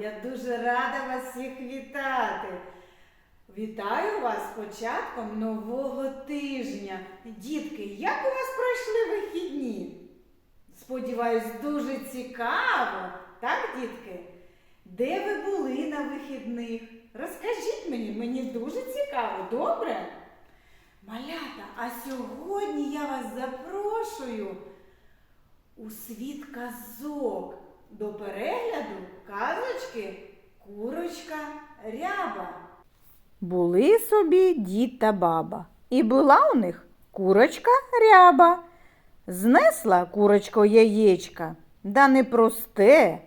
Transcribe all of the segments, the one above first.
Я дуже рада вас всіх вітати. Вітаю вас з початком нового тижня. Дітки, як у вас пройшли вихідні? Сподіваюсь, дуже цікаво, так, дітки? Де ви були на вихідних? Розкажіть мені, мені дуже цікаво, добре? Малята, а сьогодні я вас запрошую у світ казок до перегляду казочки Курочка Ряба. Були собі дід та баба, і була у них курочка ряба. Знесла курочко яєчка, да не просте,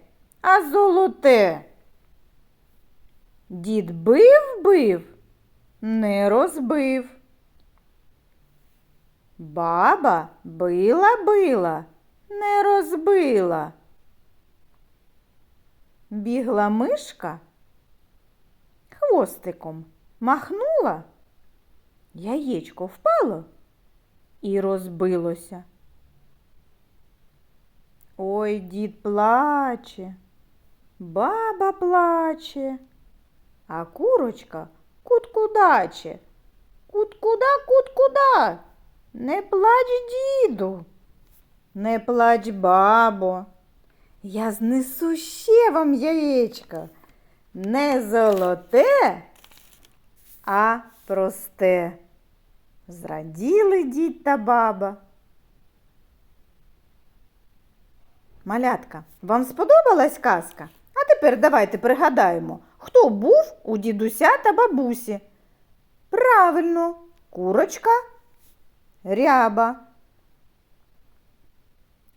а золоте. Дід бив бив, не розбив. Баба била била, не розбила. Бігла мишка, хвостиком махнула, яєчко впало і розбилося. Ой, дід плаче, баба плаче, а курочка кут-кудаче. Кут-куда, кут-куда. Не плач, діду, не плач, бабо. Я знесу ще вам яєчко. Не золоте, а просте. Зраділи дід та баба. Малятка, вам сподобалась казка? А тепер давайте пригадаємо, хто був у дідуся та бабусі. Правильно, курочка ряба.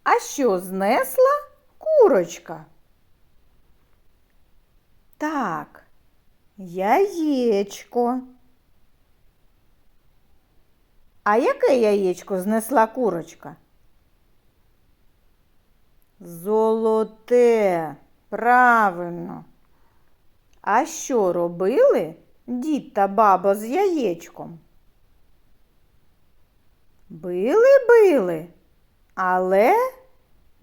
А що знесла курочка? Так, яєчко. А яке яєчко знесла курочка? Золоте, правильно. А що робили дід та баба з яєчком? Били, били, але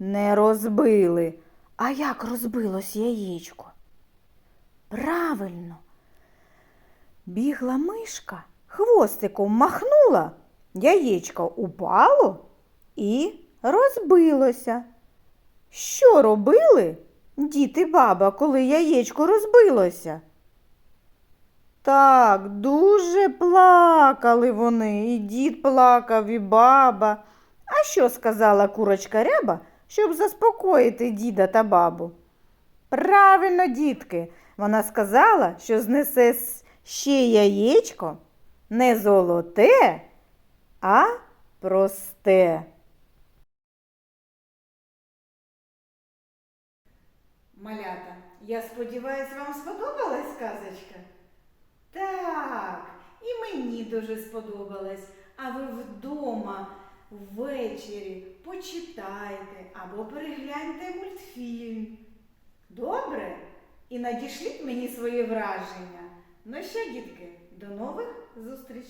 не розбили. А як розбилось яєчко? Правильно. Бігла мишка, хвостиком махнула, яєчко упало і розбилося. Що робили дід і баба, коли яєчко розбилося? Так, дуже плакали вони, і дід плакав, і баба. А що сказала курочка ряба, щоб заспокоїти діда та бабу? Правильно, дітки, вона сказала, що знесе ще яєчко не золоте, а просте. Малята, я сподіваюся, вам сподобалась казочка? Так, і мені дуже сподобалось. А ви вдома ввечері почитайте або перегляньте мультфільм. Добре? І надішліть мені свої враження. Ну що, дітки, до нових зустрічей!